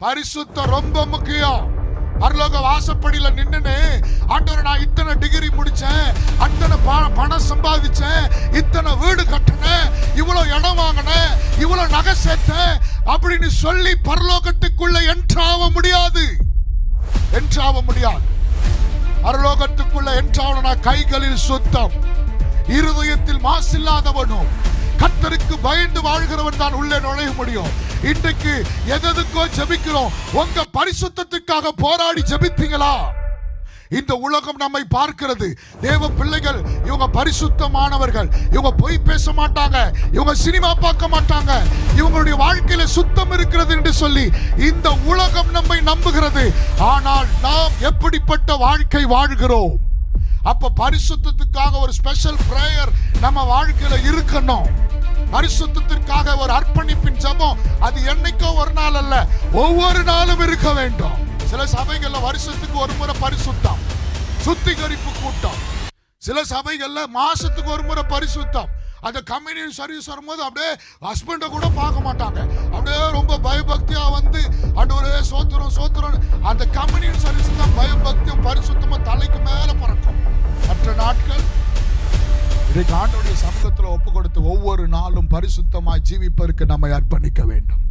பரிசுத்தம் ரொம்ப முக்கியம். பரலோக வாசப்படியில நின்னுன்னு ஆண்டவர் நான் இத்தனை டிகிரி முடிச்சேன் அத்தனை ப- பணம் சம்பாதிச்சேன் இத்தனை வீடு கட்டினேன் இவ்வளவு இடம் வாங்கினேன் இவ்வளவு நகை சேர்த்தேன் அப்படின்னு சொல்லி பரலோகத்துக்குள்ள என்றாக முடியாது. என்றாக முடியாது. பரலோகத்துக்குள்ள என்றாவனா? கைகளில் சுத்தம் இருதயத்தில் மாசில்லாதவனும் இல்லாதவனும் பயந்து வாழ்கிறவன் தான் உள்ளே நுழைய முடியும். இன்றைக்கு எதற்கோ ஜெபிக்கிறோம். உங்க பரிசுத்தத்துக்காக போராடி ஜெபித்தீங்களா? இந்த உலகம் நம்மை பார்க்கிறது. தேவ பிள்ளைகள் இவங்க பரிசுத்தமானவர்கள். இவங்க பொய் பேச மாட்டாங்க. இவங்க சினிமா பார்க்க மாட்டாங்க. இவங்களுடைய வாழ்க்கையில சுத்தம் இருக்கிறது என்று சொல்லி இந்த உலகம் நம்மை நம்புகிறது. ஆனால் நாம் எப்படிப்பட்ட வாழ்க்கை வாழ்கிறோம்? அப்ப பரிசுத்தத்துக்காக ஒரு ஸ்பெஷல் பிரேயர் நம்ம வாழ்க்கையில இருக்கணும். பரிசுத்தத்திற்காக ஒரு அர்ப்பணிப்பின் ஜபம் அது என்னைக்கோ ஒரு நாள் அல்ல ஒவ்வொரு நாளும் இருக்க வேண்டும். சில சபைகள்ல வருஷத்துக்கு ஒரு முறை பரிசுத்தம் சுத்திகரிப்பு கூட்டம். சில சபைகள்ல மாசத்துக்கு ஒரு முறை பரிசுத்தம். அந்த கம்யூனியன் சர்வீஸ் வரும்போது அப்படியே ஹஸ்பண்டை கூட பார்க்க மாட்டாங்க. அப்படியே ரொம்ப பயபக்தியா வந்து ஆண்டவரே சோத்திரம் சோத்திரம். அந்த கம்யூனியன் சர்வீஸ் தான் இன்றைக்கு ஆண்டோடைய சமூகத்தில் ஒப்பு கொடுத்து ஒவ்வொரு நாளும் பரிசுத்தமாய் ஜீவிப்பதற்கு நம்மை அர்ப்பணிக்க வேண்டும்.